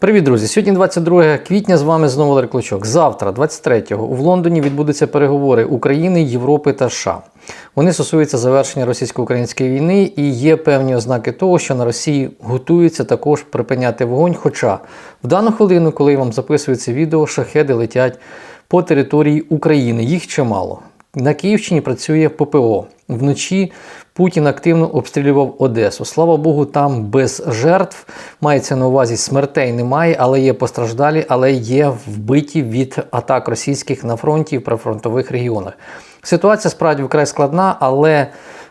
Привіт, друзі! Сьогодні 22 квітня. З вами знову Олег Клочок. Завтра, 23-го, в Лондоні відбудуться переговори України, Європи та США. Вони стосуються завершення російсько-української війни і є певні ознаки того, що на Росії готуються також припиняти вогонь. Хоча в дану хвилину, коли вам записую це відео, шахеди летять по території України. Їх чимало. На Київщині працює ППО. Вночі Путін активно обстрілював Одесу. Слава Богу, там без жертв. Мається на увазі смертей немає, але є постраждалі, але є вбиті від атак російських на фронті в прифронтових регіонах. Ситуація справді вкрай складна, але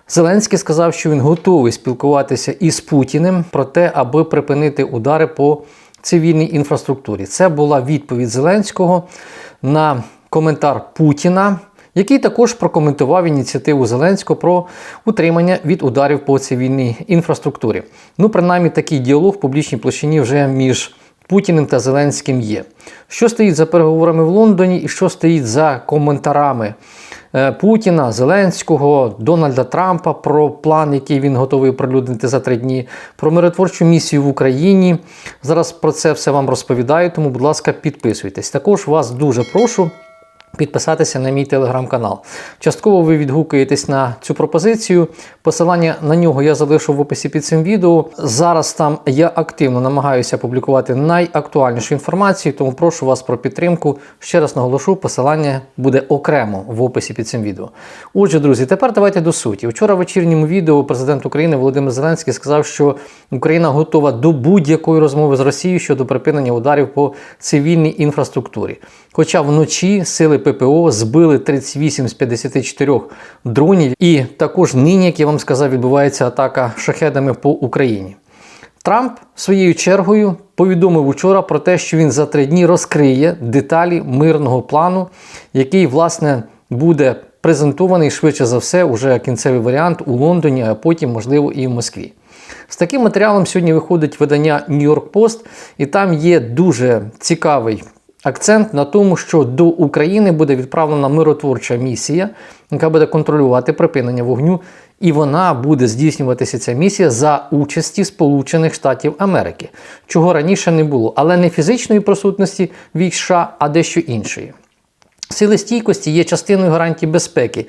Зеленський сказав, що він готовий спілкуватися із Путіним про те, аби припинити удари по цивільній інфраструктурі. Це була відповідь Зеленського на коментар Путіна який також прокоментував ініціативу Зеленського про утримання від ударів по цивільній інфраструктурі. Ну, принаймні, такий діалог в публічній площині вже між Путіним та Зеленським є. Що стоїть за переговорами в Лондоні і що стоїть за коментарами е, Путіна, Зеленського, Дональда Трампа про план, який він готовий оприлюднити за три дні, про миротворчу місію в Україні. Зараз про це все вам розповідаю, тому, будь ласка, підписуйтесь. Також вас дуже прошу. Підписатися на мій телеграм-канал. Частково ви відгукуєтесь на цю пропозицію. Посилання на нього я залишу в описі під цим відео. Зараз там я активно намагаюся публікувати найактуальнішу інформацію, тому прошу вас про підтримку. Ще раз наголошу, посилання буде окремо в описі під цим відео. Отже, друзі, тепер давайте до суті. Вчора в вечірньому відео президент України Володимир Зеленський сказав, що Україна готова до будь-якої розмови з Росією щодо припинення ударів по цивільній інфраструктурі. Хоча вночі сили ППО збили 38 з 54 дронів, і також нині, як я вам сказав, відбувається атака шахедами по Україні. Трамп своєю чергою повідомив учора про те, що він за три дні розкриє деталі мирного плану, який, власне, буде презентований швидше за все, уже кінцевий варіант у Лондоні, а потім, можливо, і в Москві. З таким матеріалом сьогодні виходить видання New York Post, і там є дуже цікавий акцент на тому, що до України буде відправлена миротворча місія, яка буде контролювати припинення вогню, і вона буде здійснюватися ця місія за участі Сполучених Штатів Америки, чого раніше не було, але не фізичної присутності військ США, а дещо іншої. Сили стійкості є частиною гарантій безпеки,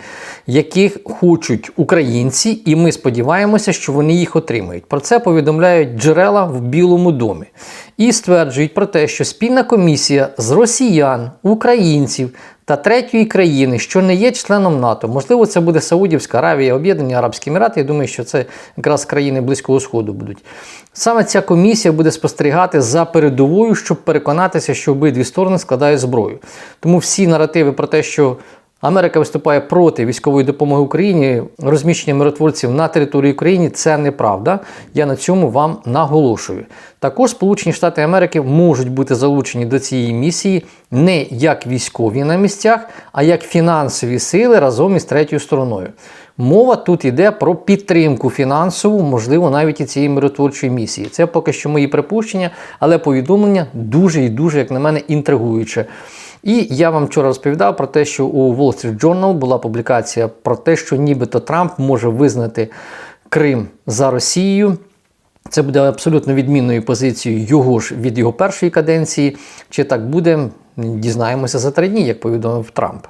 яких хочуть українці, і ми сподіваємося, що вони їх отримають. Про це повідомляють джерела в Білому домі і стверджують про те, що спільна комісія з росіян, українців та третьої країни, що не є членом НАТО, можливо, це буде Саудівська Аравія, Об'єднані Арабські Емірати. Я думаю, що це якраз країни Близького Сходу будуть. Саме ця комісія буде спостерігати за передовою, щоб переконатися, що обидві сторони складають зброю. Тому всі наративи про те, що Америка виступає проти військової допомоги Україні, розміщення миротворців на території України це неправда. Я на цьому вам наголошую. Також Сполучені Штати Америки можуть бути залучені до цієї місії не як військові на місцях, а як фінансові сили разом із третьою стороною. Мова тут йде про підтримку фінансову, можливо, навіть і цієї миротворчої місії. Це поки що мої припущення, але повідомлення дуже і дуже, як на мене, інтригуюче. І я вам вчора розповідав про те, що у Wall Street Journal була публікація про те, що нібито Трамп може визнати Крим за Росією. Це буде абсолютно відмінною позицією його ж від його першої каденції. Чи так буде, дізнаємося за три дні, як повідомив Трамп.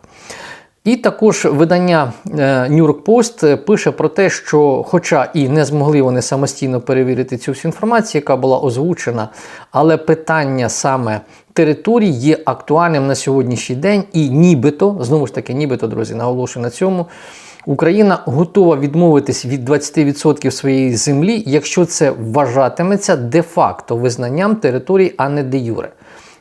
І також видання е, New York Post пише про те, що, хоча і не змогли вони самостійно перевірити цю всю інформацію, яка була озвучена, але питання саме територій є актуальним на сьогоднішній день, і нібито, знову ж таки, нібито, друзі, наголошую на цьому. Україна готова відмовитись від 20% своєї землі, якщо це вважатиметься де-факто визнанням територій, а не де юре.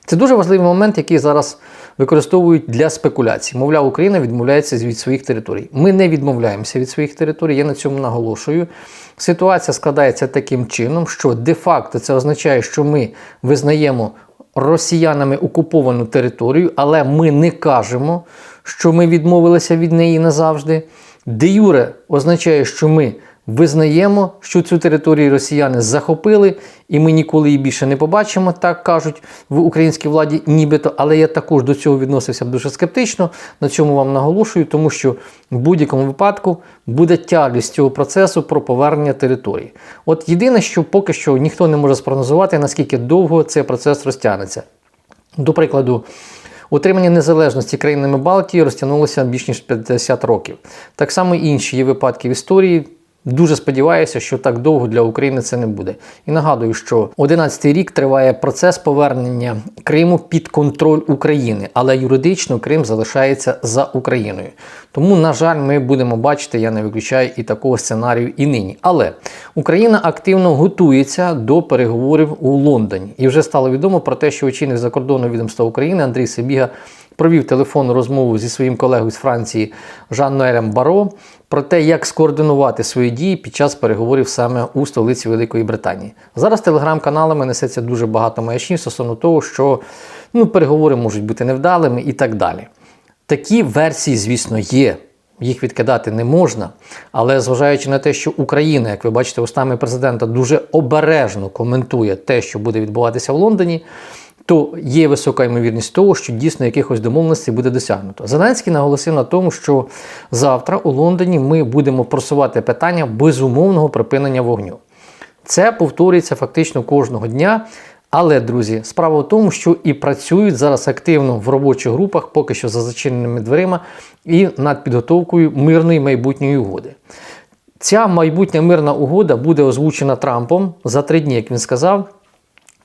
Це дуже важливий момент, який зараз використовують для спекуляцій. Мовляв, Україна відмовляється від своїх територій. Ми не відмовляємося від своїх територій, я на цьому наголошую. Ситуація складається таким чином, що де-факто це означає, що ми визнаємо росіянами окуповану територію, але ми не кажемо, що ми відмовилися від неї назавжди. Де юре означає, що ми Визнаємо, що цю територію росіяни захопили, і ми ніколи її більше не побачимо, так кажуть в українській владі, нібито. Але я також до цього відносився дуже скептично. На цьому вам наголошую, тому що в будь-якому випадку буде тяглість цього процесу про повернення території. От єдине, що поки що ніхто не може спрогнозувати, наскільки довго цей процес розтягнеться. До прикладу, утримання незалежності країнами Балтії розтягнулося більш ніж 50 років. Так само інші є випадки в історії. Дуже сподіваюся, що так довго для України це не буде. І нагадую, що 11-й рік триває процес повернення Криму під контроль України, але юридично Крим залишається за Україною. Тому, на жаль, ми будемо бачити, я не виключаю і такого сценарію і нині. Але Україна активно готується до переговорів у Лондоні. І вже стало відомо про те, що очільник закордонного відомства України Андрій Сибіга провів телефонну розмову зі своїм колегою з Франції Жан Ноелем Баро про те, як скоординувати свої дії під час переговорів саме у столиці Великої Британії. Зараз телеграм-каналами несеться дуже багато маячнів стосовно того, що ну, переговори можуть бути невдалими і так далі. Такі версії, звісно, є. Їх відкидати не можна, але зважаючи на те, що Україна, як ви бачите, устами президента дуже обережно коментує те, що буде відбуватися в Лондоні, то є висока ймовірність того, що дійсно якихось домовленостей буде досягнуто. Зеленський наголосив на тому, що завтра у Лондоні ми будемо просувати питання безумовного припинення вогню. Це повторюється фактично кожного дня. Але, друзі, справа в тому, що і працюють зараз активно в робочих групах, поки що за зачиненими дверима, і над підготовкою мирної майбутньої угоди. Ця майбутня мирна угода буде озвучена Трампом за три дні, як він сказав.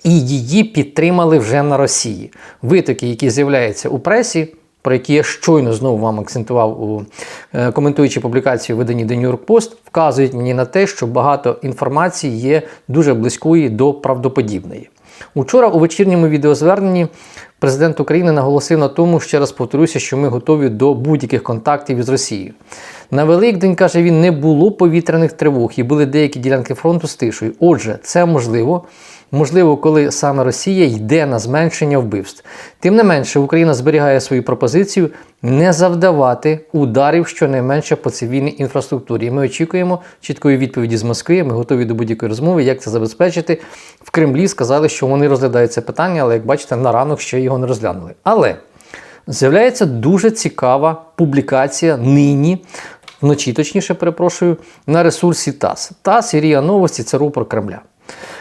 І її підтримали вже на Росії. Витоки, які з'являються у пресі, про які я щойно знову вам акцентував у е, коментуючи публікацію в виданні The New York Post, вказують мені на те, що багато інформації є дуже близької до правдоподібної. Учора у вечірньому відеозверненні президент України наголосив на тому, ще раз повторюся, що ми готові до будь-яких контактів із Росією. На Великдень, каже він, не було повітряних тривог і були деякі ділянки фронту з тишою. Отже, це можливо. Можливо, коли саме Росія йде на зменшення вбивств. Тим не менше, Україна зберігає свою пропозицію не завдавати ударів щонайменше по цивільній інфраструктурі. І ми очікуємо чіткої відповіді з Москви. Ми готові до будь-якої розмови, як це забезпечити. В Кремлі сказали, що вони розглядають це питання, але як бачите, на ранок ще його не розглянули. Але з'являється дуже цікава публікація нині. Вночі, точніше, перепрошую, на ресурсі ТАСС. ТАСС і Ріа Новості це рупор Кремля.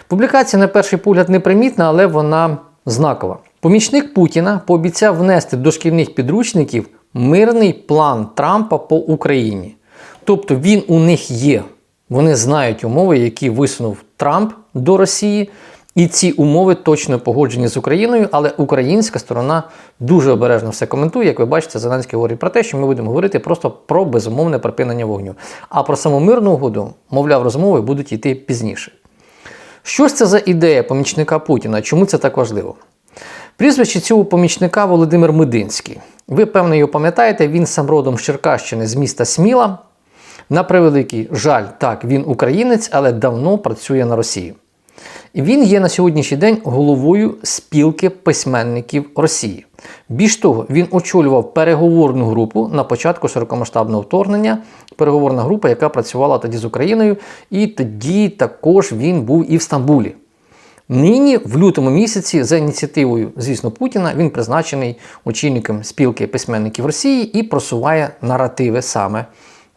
Публікація, на перший погляд, непримітна, але вона знакова. Помічник Путіна пообіцяв внести до шкільних підручників мирний план Трампа по Україні. Тобто він у них є. Вони знають умови, які висунув Трамп до Росії. І ці умови точно погоджені з Україною, але українська сторона дуже обережно все коментує. Як ви бачите, Зеленський говорить про те, що ми будемо говорити просто про безумовне припинення вогню. А про саму мирну угоду, мовляв, розмови будуть йти пізніше. Що ж це за ідея помічника Путіна? Чому це так важливо? Прізвище цього помічника Володимир Мединський. Ви, певно, його пам'ятаєте, він сам родом з Черкащини з міста Сміла. На превеликий жаль, так, він українець, але давно працює на Росії. І він є на сьогоднішній день головою спілки письменників Росії. Більш того, він очолював переговорну групу на початку широкомасштабного вторгнення. Переговорна група, яка працювала тоді з Україною, і тоді також він був і в Стамбулі. Нині, в лютому місяці, за ініціативою, звісно, Путіна, він призначений очільником спілки письменників Росії і просуває наративи саме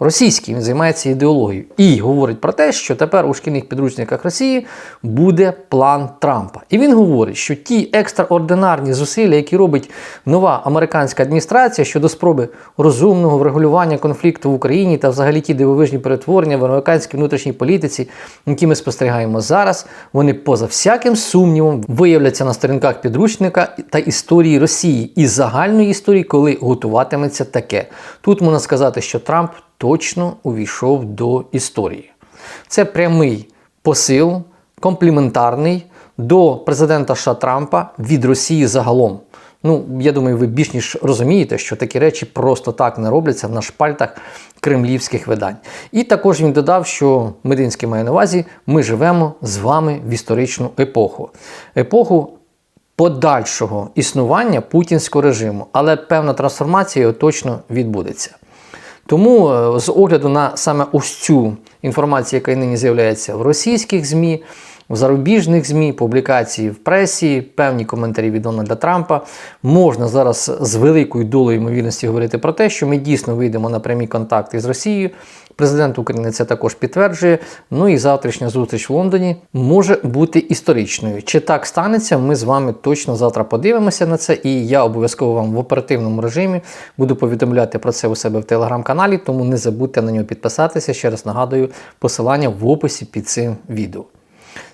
російські. Він займається ідеологією і говорить про те, що тепер у шкільних підручниках Росії буде план Трампа. І він говорить, що ті екстраординарні зусилля, які робить нова американська адміністрація щодо спроби розумного врегулювання конфлікту в Україні та взагалі ті дивовижні перетворення в американській внутрішній політиці, які ми спостерігаємо зараз, вони поза всяким сумнівом виявляться на сторінках підручника та історії Росії і загальної історії, коли готуватиметься таке. Тут можна сказати, що Трамп точно увійшов до історії. Це прямий посил, компліментарний до президента США Трампа від Росії загалом. Ну, я думаю, ви більш ніж розумієте, що такі речі просто так не робляться на шпальтах кремлівських видань. І також він додав, що Мединський має на увазі, ми живемо з вами в історичну епоху. Епоху подальшого існування путінського режиму, але певна трансформація точно відбудеться. Тому е, з огляду на саме ось цю інформацію, яка нині з'являється в російських ЗМІ, в зарубіжних ЗМІ, публікації в пресі, певні коментарі від Дональда Трампа. Можна зараз з великою долею ймовірності говорити про те, що ми дійсно вийдемо на прямі контакти з Росією. Президент України це також підтверджує. Ну і завтрашня зустріч в Лондоні може бути історичною. Чи так станеться? Ми з вами точно завтра подивимося на це, і я обов'язково вам в оперативному режимі буду повідомляти про це у себе в телеграм-каналі, тому не забудьте на нього підписатися. Ще раз нагадую, посилання в описі під цим відео.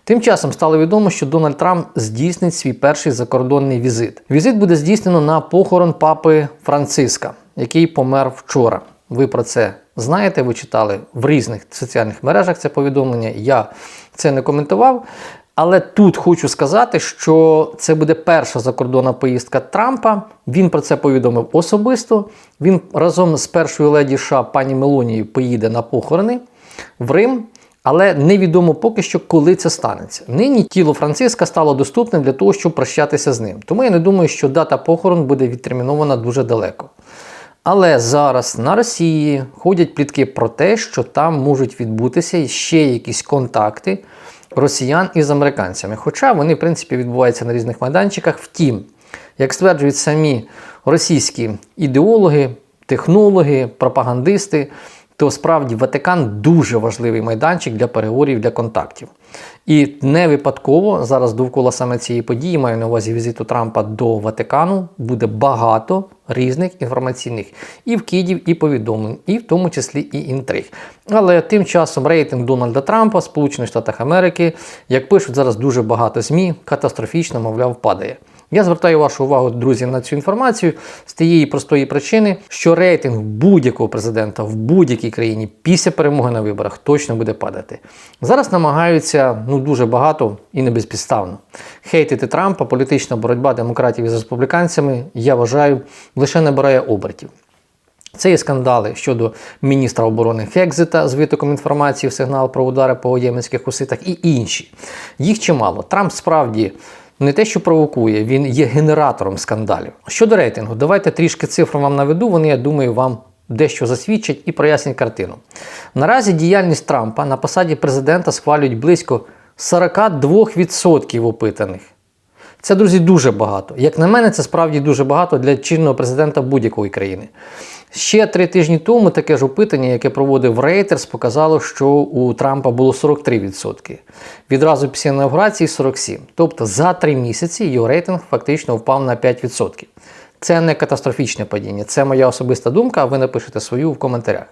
Тим часом стало відомо, що Дональд Трамп здійснить свій перший закордонний візит. Візит буде здійснено на похорон папи Франциска, який помер вчора. Ви про це знаєте, ви читали в різних соціальних мережах це повідомлення. Я це не коментував. Але тут хочу сказати, що це буде перша закордонна поїздка Трампа. Він про це повідомив особисто. Він разом з першою леді США пані Мелонією поїде на похорони в Рим. Але невідомо поки що, коли це станеться. Нині тіло Франциска стало доступним для того, щоб прощатися з ним. Тому я не думаю, що дата похорон буде відтермінована дуже далеко. Але зараз на Росії ходять плітки про те, що там можуть відбутися ще якісь контакти росіян із американцями. Хоча вони, в принципі, відбуваються на різних майданчиках. Втім, як стверджують самі російські ідеологи, технологи, пропагандисти, то справді Ватикан дуже важливий майданчик для переговорів для контактів. І не випадково зараз довкола саме цієї події, маю на увазі візиту Трампа до Ватикану, буде багато різних інформаційних і вкидів, і повідомлень, і в тому числі і інтриг. Але тим часом рейтинг Дональда Трампа Сполучених Штатах Америки, як пишуть зараз дуже багато ЗМІ, катастрофічно, мовляв, падає. Я звертаю вашу увагу, друзі, на цю інформацію з тієї простої причини, що рейтинг будь-якого президента в будь-якій країні після перемоги на виборах точно буде падати. Зараз намагаються ну дуже багато і не безпідставно. Хейтити Трампа, політична боротьба демократів із республіканцями, я вважаю, лише набирає обертів. Це є скандали щодо міністра оборони Хекзита з витоком інформації в сигнал про удари по єменських хуситах і інші. Їх чимало. Трамп справді не те, що провокує, він є генератором скандалів. Щодо рейтингу, давайте трішки цифр вам наведу. Вони, я думаю, вам дещо засвідчать і прояснять картину. Наразі діяльність Трампа на посаді президента схвалюють близько 42% опитаних. Це, друзі, дуже багато. Як на мене, це справді дуже багато для чинного президента будь-якої країни. Ще три тижні тому таке ж опитання, яке проводив Reuters, показало, що у Трампа було 43%. Відразу після інаугурації 47%. Тобто за три місяці його рейтинг фактично впав на 5%. Це не катастрофічне падіння, це моя особиста думка, а ви напишете свою в коментарях.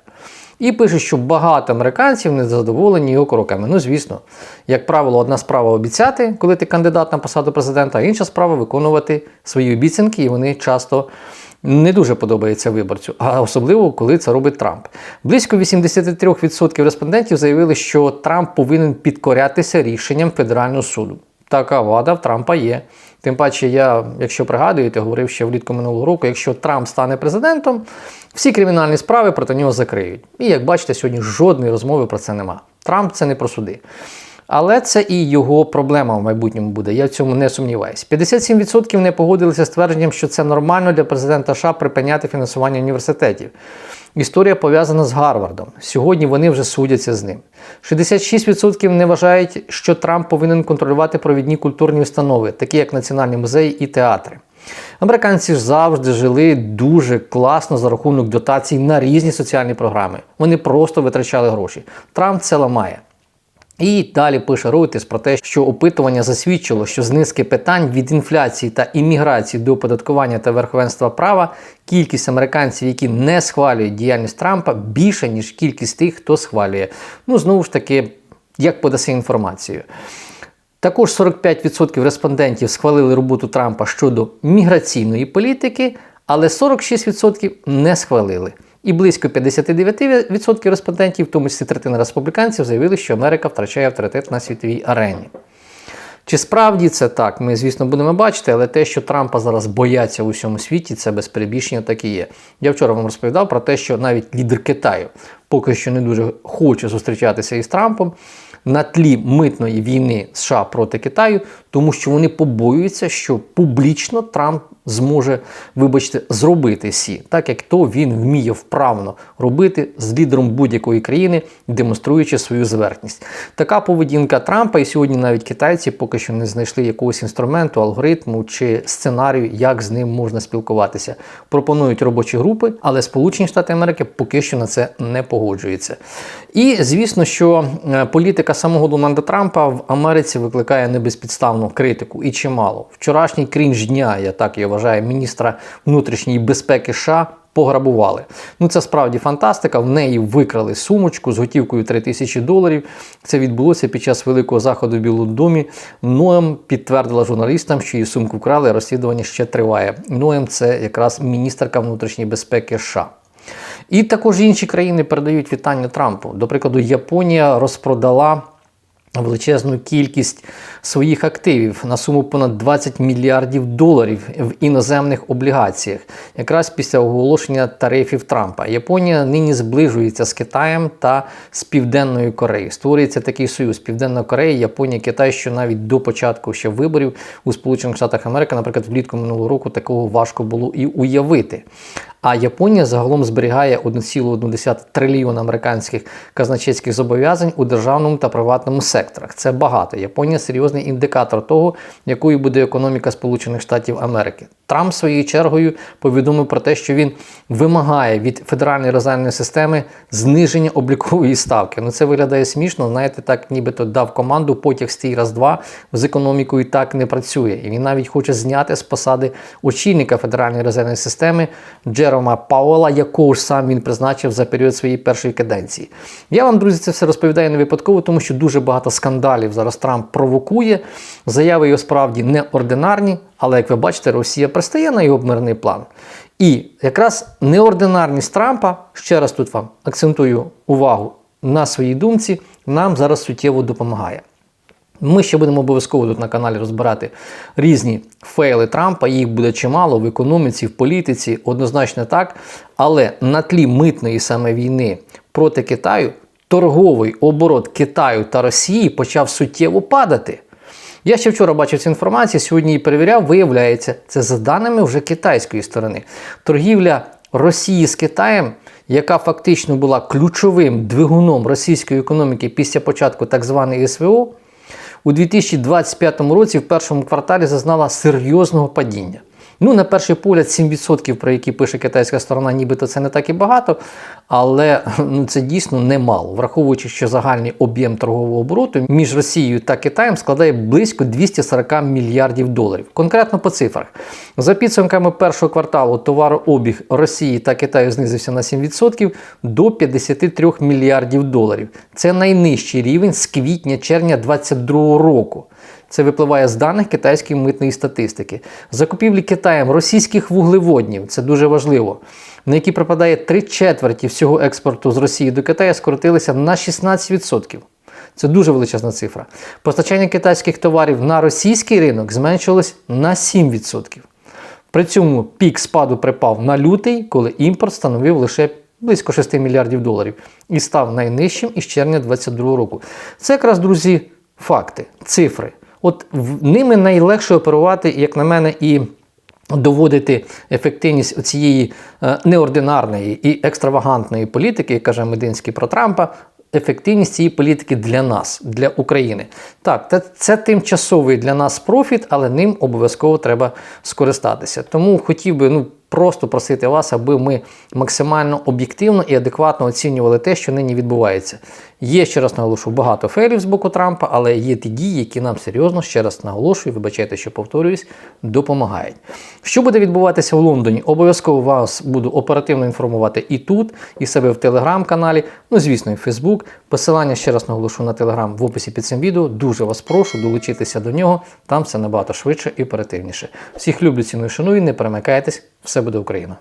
І пише, що багато американців не задоволені його кроками. Ну, звісно, як правило, одна справа обіцяти, коли ти кандидат на посаду президента, а інша справа виконувати свої обіцянки, і вони часто не дуже подобаються виборцю, а особливо коли це робить Трамп. Близько 83% респондентів заявили, що Трамп повинен підкорятися рішенням федерального суду. Така вада в Трампа є. Тим паче, я, якщо пригадуєте, говорив ще влітку минулого року, якщо Трамп стане президентом, всі кримінальні справи проти нього закриють. І як бачите, сьогодні жодної розмови про це нема. Трамп це не про суди. Але це і його проблема в майбутньому буде. Я в цьому не сумніваюся. 57% не погодилися з твердженням, що це нормально для президента США припиняти фінансування університетів. Історія пов'язана з Гарвардом. Сьогодні вони вже судяться з ним. 66% не вважають, що Трамп повинен контролювати провідні культурні установи, такі як національні музеї і театри. Американці ж завжди жили дуже класно за рахунок дотацій на різні соціальні програми. Вони просто витрачали гроші. Трамп це ламає. І далі пише Reuters про те, що опитування засвідчило, що з низки питань від інфляції та імміграції до оподаткування та верховенства права кількість американців, які не схвалюють діяльність Трампа, більша, ніж кількість тих, хто схвалює. Ну, знову ж таки, як подаси інформацію. Також 45% респондентів схвалили роботу Трампа щодо міграційної політики, але 46% не схвалили. І близько 59% респондентів, в тому числі третина республіканців, заявили, що Америка втрачає авторитет на світовій арені. Чи справді це так? Ми, звісно, будемо бачити, але те, що Трампа зараз бояться у всьому світі, це без перебільшення так і є. Я вчора вам розповідав про те, що навіть лідер Китаю поки що не дуже хоче зустрічатися із Трампом на тлі митної війни США проти Китаю, тому що вони побоюються, що публічно Трамп зможе, вибачте, зробити сі, так як то він вміє вправно робити з лідером будь-якої країни, демонструючи свою зверхність. Така поведінка Трампа, і сьогодні навіть китайці поки що не знайшли якогось інструменту, алгоритму чи сценарію, як з ним можна спілкуватися. Пропонують робочі групи, але Сполучені Штати Америки поки що на це не погоджуються. І звісно, що е, політика самого Дональда Трампа в Америці викликає небезпідставну критику і чимало. Вчорашній крінж дня, я так його вважаю, міністра внутрішньої безпеки США пограбували. Ну це справді фантастика. В неї викрали сумочку з готівкою 3 тисячі доларів. Це відбулося під час великого заходу в Білому домі. Ноем підтвердила журналістам, що її сумку вкрали. Розслідування ще триває. Ноем це якраз міністерка внутрішньої безпеки США. І також інші країни передають вітання Трампу. До прикладу, Японія розпродала величезну кількість своїх активів на суму понад 20 мільярдів доларів в іноземних облігаціях, якраз після оголошення тарифів Трампа. Японія нині зближується з Китаєм та з Південною Кореєю. Створюється такий союз Південна Корея, Японія, Китай, що навіть до початку ще виборів у Сполучених Штатах Америки, наприклад, влітку минулого року такого важко було і уявити. А Японія загалом зберігає 1,1 трильйона американських казначейських зобов'язань у державному та приватному секторах. Це багато. Японія серйозний індикатор того, якою буде економіка Сполучених Штатів Америки. Трамп своєю чергою повідомив про те, що він вимагає від федеральної резервної системи зниження облікової ставки. Ну це виглядає смішно. Знаєте, так нібито дав команду потяг стій раз два з економікою так не працює. І він навіть хоче зняти з посади очільника федеральної резервної системи Джерома Пауела, якого ж сам він призначив за період своєї першої каденції. Я вам, друзі, це все розповідаю не випадково, тому що дуже багато скандалів зараз Трамп провокує. Заяви його справді неординарні, але як ви бачите, Росія пристає на його мирний план. І якраз неординарність Трампа, ще раз тут вам акцентую увагу на своїй думці, нам зараз суттєво допомагає. Ми ще будемо обов'язково тут на каналі розбирати різні фейли Трампа. Їх буде чимало в економіці, в політиці, однозначно так. Але на тлі митної саме війни проти Китаю торговий оборот Китаю та Росії почав суттєво падати. Я ще вчора бачив цю інформацію, сьогодні її перевіряв. Виявляється, це за даними вже китайської сторони. Торгівля Росії з Китаєм, яка фактично була ключовим двигуном російської економіки після початку так званої СВО, у 2025 році в першому кварталі зазнала серйозного падіння. Ну, на перший погляд, 7%, про які пише китайська сторона, нібито це не так і багато, але ну, це дійсно немало, враховуючи, що загальний об'єм торгового обороту між Росією та Китаєм складає близько 240 мільярдів доларів. Конкретно по цифрах. За підсумками першого кварталу товарообіг Росії та Китаю знизився на 7% до 53 мільярдів доларів. Це найнижчий рівень з квітня-червня 2022 року. Це випливає з даних китайської митної статистики. Закупівлі Китаєм російських вуглеводнів це дуже важливо, на які припадає три четверті всього експорту з Росії до Китаю, скоротилися на 16%. Це дуже величезна цифра. Постачання китайських товарів на російський ринок зменшилось на 7%. При цьому пік спаду припав на лютий, коли імпорт становив лише близько 6 мільярдів доларів і став найнижчим із червня 2022 року. Це якраз, друзі, факти, цифри. От ними найлегше оперувати, як на мене, і доводити ефективність цієї е, неординарної і екстравагантної політики, як каже Мединський про Трампа. Ефективність цієї політики для нас, для України. Так, це, це тимчасовий для нас профіт, але ним обов'язково треба скористатися. Тому хотів би ну, просто просити вас, аби ми максимально об'єктивно і адекватно оцінювали те, що нині відбувається. Є, ще раз наголошую, багато фейлів з боку Трампа, але є ті дії, які нам серйозно, ще раз наголошую, вибачайте, що повторююсь, допомагають. Що буде відбуватися в Лондоні? Обов'язково вас буду оперативно інформувати і тут, і себе в телеграм-каналі, ну, звісно, і в Фейсбук. Посилання ще раз наголошую на телеграм в описі під цим відео. Дуже вас прошу долучитися до нього, там все набагато швидше і оперативніше. Всіх люблю, ціную, шаную, не перемикайтесь, все буде Україна!